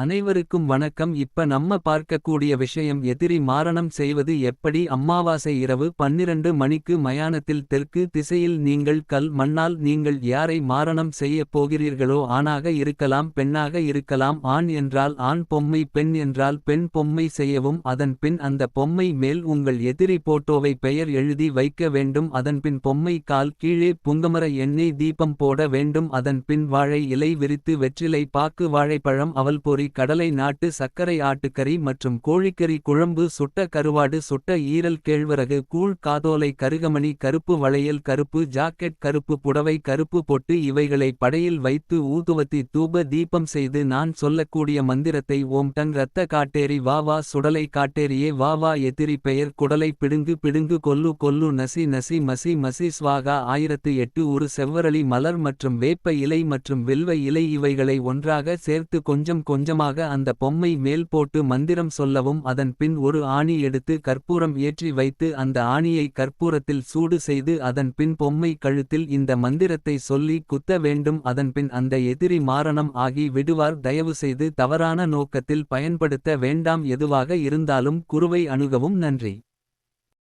அனைவருக்கும் வணக்கம். இப்ப நம்ம பார்க்கக்கூடிய விஷயம் எதிரி மாரணம் செய்வது எப்படி? அம்மாவாசை இரவு பன்னிரண்டு மணிக்கு மயானத்தில் தெற்கு திசையில் நீங்கள் கல் மண்ணால் நீங்கள் யாரை மாரணம் செய்யப் போகிறீர்களோ ஆணாக இருக்கலாம் பெண்ணாக இருக்கலாம். ஆண் என்றால் ஆண் பொம்மை பெண் என்றால் பெண் பொம்மை செய்யவும் அதன் பின் அந்த பொம்மை மேல் உங்கள் எதிரி போட்டோவை பெயர் எழுதி வைக்க வேண்டும். அதன்பின் பொம்மை கால் கீழே புங்கமர எண்ணெய் தீபம் போட வேண்டும். அதன் பின் வாழை இலை விரித்து வெற்றிலை பாக்கு வாழைப்பழம் அவல் பொறி கடலை நாட்டு சர்க்கரை ஆட்டுக்கறி மற்றும் கோழிக்கறி குழம்பு சுட்ட கருவாடு சுட்ட ஈரல் கேழ்வரகு கூழ் காதோலை கருகமணி கருப்பு வளையல் கருப்பு ஜாக்கெட் கருப்பு புடவை கருப்பு பொட்டு இவைகளை படையில் வைத்து ஊதுவத்தி தூப தீபம் செய்து நான் சொல்லக்கூடிய மந்திரத்தை ஓம் டங் ரத்த காட்டேரி வா வா சுடலை காட்டேரியே வா வா எதிரி பெயர் குடலை பிடுங்கு பிடுங்கு கொல்லு கொல்லு நசி நசி மசி மசி ஸ்வாகா ஆயிரத்து எட்டு ஒரு செவ்வரளி மலர் மற்றும் வேப்ப இலை மற்றும் வில்வ இலை இவைகளை ஒன்றாக சேர்த்து கொஞ்சம் கொஞ்சம் கொஞ்சமாக அந்த பொம்மை மேல் போட்டு மந்திரம் சொல்லவும் அதன் பின் ஒரு ஆணி எடுத்து கற்பூரம் ஏற்றி வைத்து அந்த ஆணியை கற்பூரத்தில் சூடு செய்து அதன் பின் பொம்மை கழுத்தில் இந்த மந்திரத்தை சொல்லி குத்த வேண்டும். அதன்பின் அந்த எதிரி மாரணம் ஆகி விடுவார். தயவு செய்து தவறான நோக்கத்தில் பயன்படுத்த வேண்டாம். எதுவாக இருந்தாலும் குருவை அணுகவும். நன்றி.